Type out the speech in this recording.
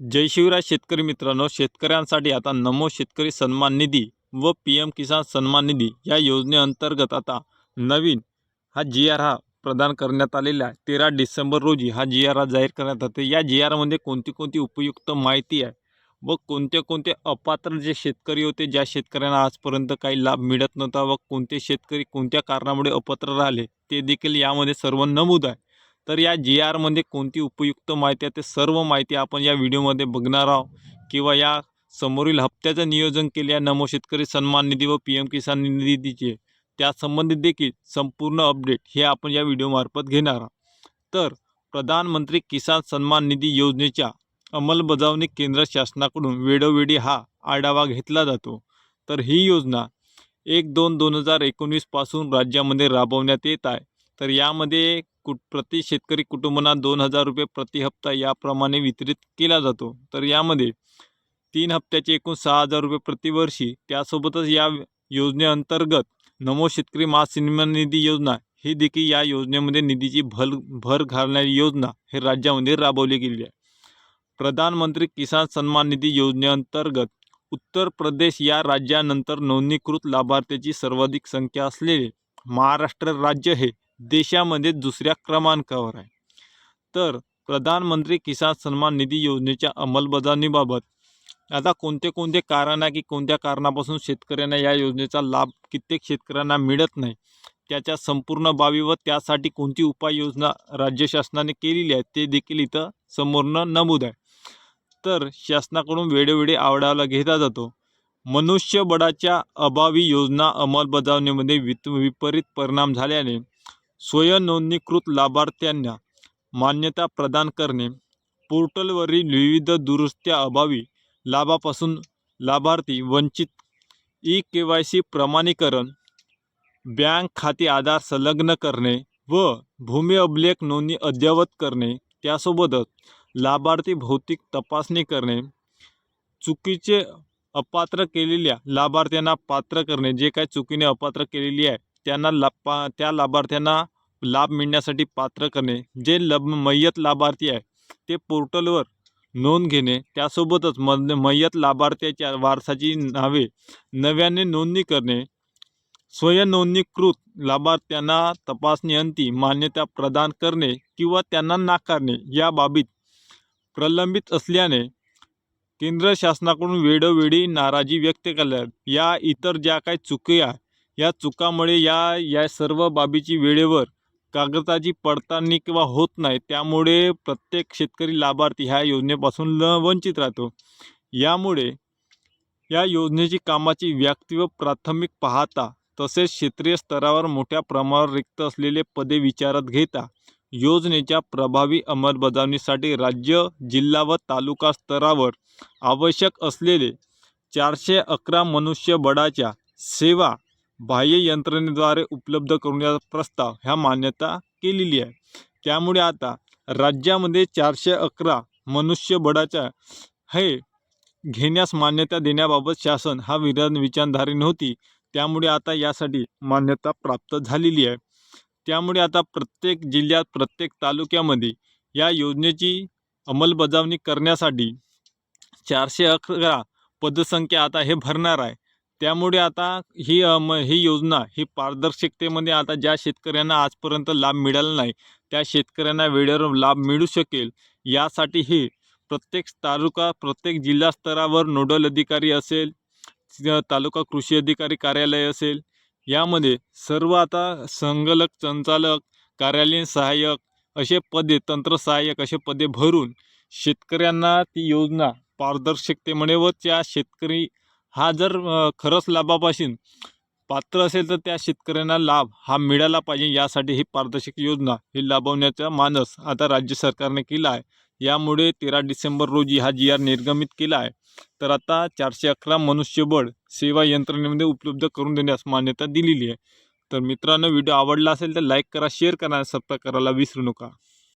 जय शिवराय शेतकरी मित्रांनो शेतकऱ्यांसाठी आता नमो शेतकरी सन्मान निधी व पी एम किसान सन्मान निधी या योजनेअंतर्गत आता नवीन हा जी आर हा प्रदान करण्यात आलेला आहे. तेरा डिसेंबर रोजी हा जी आर हा जाहीर करण्यात येते. या जी आरमध्ये कोणती कोणती उपयुक्त माहिती आहे व कोणते कोणते अपात्र जे शेतकरी होते ज्या शेतकऱ्यांना आजपर्यंत काही लाभ मिळत नव्हता व कोणते शेतकरी कोणत्या कारणामुळे अपात्र राहिले ते देखील यामध्ये सर्व नमूद आहे. तर या जी आरमध्ये कोणती उपयुक्त माहिती आहे? ते सर्व माहिती आपण या व्हिडिओमध्ये बघणार आहोत. किंवा या समोरील हप्त्याचं नियोजन केले नमो शेतकरी सन्मान निधी व पी एम किसान निधीचे त्यासंबंधित देखील संपूर्ण अपडेट हे आपण या व्हिडिओमार्फत घेणार आहोत. तर प्रधानमंत्री किसान सन्मान निधी योजनेच्या अंमलबजावणी केंद्र शासनाकडून वेळोवेळी हा आढावा घेतला जातो. तर ही योजना एक दोन दोन हजार एकोणवीसपासून राज्यामध्ये राबवण्यात येत आहे. तर यामध्ये कुट प्रति शेतकरी कुटुंबांना दोन हजार रुपये प्रति हप्ता याप्रमाणे वितरित केला जातो. तर यामध्ये तीन हप्त्याचे एकूण सहा हजार रुपये प्रतिवर्षी त्यासोबतच या योजनेअंतर्गत नमो शेतकरी महासन्मान निधी योजना ही देखील या योजनेमध्ये निधीची भल भर घालणारी योजना हे राज्यामध्ये राबवली गेली आहे. प्रधानमंत्री किसान सन्मान निधी योजनेअंतर्गत उत्तर प्रदेश या राज्यानंतर नोंदणीकृत लाभार्थ्याची सर्वाधिक संख्या असलेले महाराष्ट्र राज्य हे देशामध्ये दुसऱ्या क्रमांकावर आहे. तर प्रधानमंत्री किसान सन्मान निधी योजनेच्या अंमलबजावणीबाबत आता कोणते कोणते कारण आहे की कोणत्या कारणापासून शेतकऱ्यांना या योजनेचा लाभ कित्येक शेतकऱ्यांना मिळत नाही? त्याच्या संपूर्ण बाबी व त्यासाठी कोणती उपाययोजना राज्य शासनाने केलेली आहे ते देखील इथं समोरनं नमूद आहे. तर शासनाकडून वेळोवेळी आवडायला घेतला जातो. मनुष्यबळाच्या अभावी योजना अंमलबजावणीमध्ये वित विपरीत परिणाम झाल्याने स्वयंनोंदणीकृत लाभार्थ्यांना मान्यता प्रदान करणे पोर्टलवरील विविध दुरुस्त्या अभावी लाभापासून लाभार्थी वंचित ई के वाय सी प्रमाणीकरण बँक खाते आधार संलग्न करणे व भूमी अभिलेख नोंदणी अद्ययावत करणे त्यासोबतच लाभार्थी भौतिक तपासणी करणे चुकीचे अपात्र केलेल्या लाभार्थ्यांना पात्र करणे जे काही चुकीने अपात्र केलेली आहे त्यांना ला पा त्या लाभार्थ्यांना लाभ मिळण्यासाठी पात्र करणे. जे लब मय्यत लाभार्थी आहे ते पोर्टलवर नोंद घेणे. त्यासोबतच म मय्यत लाभार्थ्याच्या वारसाची नावे नव्याने नोंदणी करणे. स्वयंनोंदणीकृत लाभार्थ्यांना तपासणीअंती मान्यता प्रदान करणे किंवा त्यांना नाकारणे या बाबीत प्रलंबित असल्याने केंद्र शासनाकडून वेळोवेळी नाराजी व्यक्त केल्या. या इतर ज्या काही चुकी आहे या चुकामुळे या या सर्व बाबीची वेळेवर कागदाची पडताळणी किंवा होत नाही त्यामुळे प्रत्येक शेतकरी लाभार्थी ह्या योजनेपासून ल वंचित राहतो. यामुळे या योजनेची कामाची व्याप्ती व प्राथमिक पाहता तसेच क्षेत्रीय स्तरावर मोठ्या प्रमाणावर रिक्त असलेले पदे विचारात घेता योजनेच्या प्रभावी अंमलबजावणीसाठी राज्य जिल्हा व तालुका स्तरावर आवश्यक असलेले चारशे अकरा मनुष्यबळाच्या सेवा बाह्य यंत्रणेद्वारे उपलब्ध करून या प्रस्ताव ह्या मान्यता केलेली आहे. त्यामुळे आता राज्यामध्ये चारशे अकरा मनुष्यबळाच्या हे घेण्यास मान्यता देण्याबाबत शासन हा विरा विचारधारी नव्हती. त्यामुळे आता यासाठी मान्यता प्राप्त झालेली आहे. त्यामुळे आता प्रत्येक जिल्ह्यात प्रत्येक तालुक्यामध्ये या योजनेची अंमलबजावणी करण्यासाठी चारशे अकरा पदसंख्या आता हे भरणार आहे. त्यामुळे आता ही म ही योजना ही पारदर्शकतेमध्ये आता ज्या शेतकऱ्यांना आजपर्यंत लाभ मिळाला नाही त्या शेतकऱ्यांना वेळेवर लाभ मिळू शकेल यासाठी ही प्रत्येक तालुका प्रत्येक जिल्हा स्तरावर नोडल अधिकारी असेल तालुका कृषी अधिकारी कार्यालय असेल यामध्ये सर्व आता संगलक संचालक कार्यालयीन सहाय्यक असे पदे तंत्र सहाय्यक असे पदे भरून शेतकऱ्यांना ती योजना पारदर्शकतेमुळे व त्या शेतकरी हा जर खरंच लाभापासून पात्र असेल तर त्या शेतकऱ्यांना लाभ हा मिळाला पाहिजे यासाठी ही पारदर्शक योजना ही लाभवण्याचा मानस आता राज्य सरकारने केला आहे. यामुळे तेरा डिसेंबर रोजी हा जी आर निर्गमित केला आहे. तर आता चारशे अकरा मनुष्यबळ सेवा यंत्रणेमध्ये उपलब्ध करून देण्यास मान्यता दिलेली आहे. तर मित्रांनो व्हिडिओ आवडला असेल तर लाईक करा शेअर करा सबस्क्राईब करायला विसरू नका.